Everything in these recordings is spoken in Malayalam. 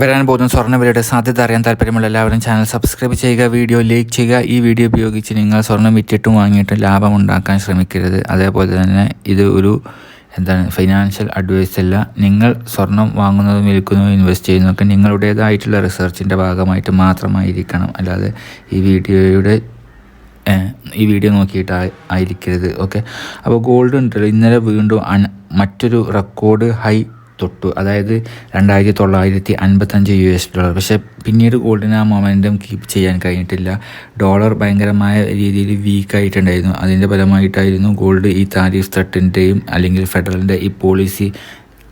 വരാൻ പോകുന്ന സ്വർണവിലയുടെ സാധ്യത അറിയാൻ താല്പര്യമുള്ള എല്ലാവരും ചാനൽ സബ്സ്ക്രൈബ് ചെയ്യുക വീഡിയോ ലൈക്ക് ചെയ്യുക. ഈ വീഡിയോ ഉപയോഗിച്ച് നിങ്ങൾ സ്വർണം വിറ്റിട്ടും വാങ്ങിയിട്ടും ലാഭം ഉണ്ടാക്കാൻ ശ്രമിക്കരുത്. അതേപോലെ തന്നെ ഇത് ഒരു എന്താണ് ഫൈനാൻഷ്യൽ അഡ്വൈസ് അല്ല. നിങ്ങൾ സ്വർണം വാങ്ങുന്നതും വിൽക്കുന്നതും ഇൻവെസ്റ്റ് ചെയ്യുന്നതൊക്കെ നിങ്ങളുടേതായിട്ടുള്ള റിസർച്ചിന്റെ ഭാഗമായിട്ട് മാത്രമായിരിക്കണം. അല്ലാതെ ഈ വീഡിയോയുടെ ഈ വീഡിയോ നോക്കിയിട്ട് ആയിരിക്കരുത്. ഓക്കെ അപ്പോൾ ഗോൾഡ് ഉണ്ടല്ലോ. ഇന്നലെ വീണ്ടും മറ്റൊരു റെക്കോർഡ് ഹൈ തൊട്ടു. അതായത് രണ്ടായിരത്തി തൊള്ളായിരത്തി അൻപത്തഞ്ച് യു എസ് ഡോളർ. പക്ഷേ പിന്നീട് ഗോൾഡിന് ആ മൊമെന്റം കീപ്പ് ചെയ്യാൻ കഴിഞ്ഞിട്ടില്ല. ഡോളർ ഭയങ്കരമായ രീതിയിൽ വീക്കായിട്ടുണ്ടായിരുന്നു അതിന്റെ ഫലമായിട്ടായിരുന്നു ഗോൾഡ് ഈ താരിഫ് തട്ടിന്റെയും അല്ലെങ്കിൽ ഫെഡറലിന്റെ ഈ പോളിസി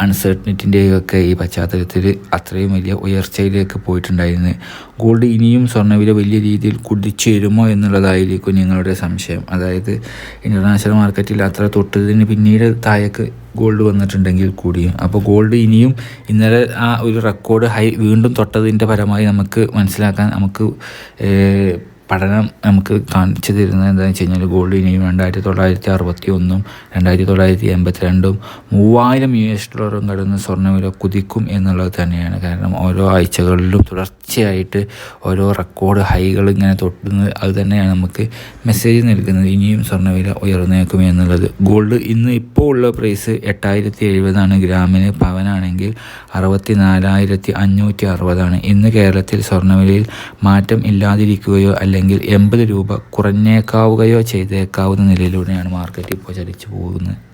അൺസർട്ടനിറ്റിന്റെയും ഒക്കെ ഈ പശ്ചാത്തലത്തിൽ അത്രയും വലിയ ഉയർച്ചയിലേക്ക് പോയിട്ടുണ്ടായിരുന്നു. ഗോൾഡ് ഇനിയും സ്വർണവില വലിയ രീതിയിൽ കുതിച്ചേരുമോ എന്നുള്ളതായിരിക്കും നിങ്ങളുടെ സംശയം. അതായത് ഇന്റർനാഷണൽ മാർക്കറ്റിൽ അത്ര തൊട്ടതിന് പിന്നീട് താഴേക്ക് ഗോൾഡ് വന്നിട്ടുണ്ടെങ്കിൽ കൂടിയും. അപ്പോൾ ഗോൾഡ് ഇനിയും ഇന്നലെ ആ ഒരു റെക്കോർഡ് ഹൈ വീണ്ടും തൊട്ടതിന്റെ പരമായി നമുക്ക് മനസ്സിലാക്കാൻ നമുക്ക് പഠനം നമുക്ക് കാണിച്ചു തരുന്നത് എന്താണെന്ന് വെച്ച് കഴിഞ്ഞാൽ ഗോൾഡ് ഇനിയും രണ്ടായിരത്തി തൊള്ളായിരത്തി അറുപത്തി ഒന്നും രണ്ടായിരത്തി തൊള്ളായിരത്തി എൺപത്തി രണ്ടും മൂവായിരം യു എസ് ഡോളറും കടന്ന് സ്വർണവില കുതിക്കും എന്നുള്ളത് തന്നെയാണ്. കാരണം ഓരോ ആഴ്ചകളിലും തുടർച്ചയായിട്ട് ഓരോ റെക്കോർഡ് ഹൈകൾ ഇങ്ങനെ തൊട്ടുന്നത് അത് തന്നെയാണ് നമുക്ക് മെസ്സേജ് നൽകുന്നത്. ഇനിയും സ്വർണവില ഉയർന്നേക്കും എന്നുള്ളത്. ഗോൾഡ് ഇന്ന് ഇപ്പോൾ ഉള്ള പ്രൈസ് എട്ടായിരത്തി എഴുപതാണ് ഗ്രാമിന് പവനാണെങ്കിൽ അറുപത്തി നാലായിരത്തി അഞ്ഞൂറ്റി അറുപതാണ് ഇന്ന് കേരളത്തിൽ സ്വർണവിലയിൽ മാറ്റം ഇല്ലാതിരിക്കുകയോ അല്ലെങ്കിൽ എൺപത് രൂപ കുറഞ്ഞേക്കാവുകയോ ചെയ്തേക്കാവുന്ന നിലയിലൂടെയാണ് മാർക്കറ്റ് ഇപ്പോൾ ചലിച്ചു പോകുന്നത്.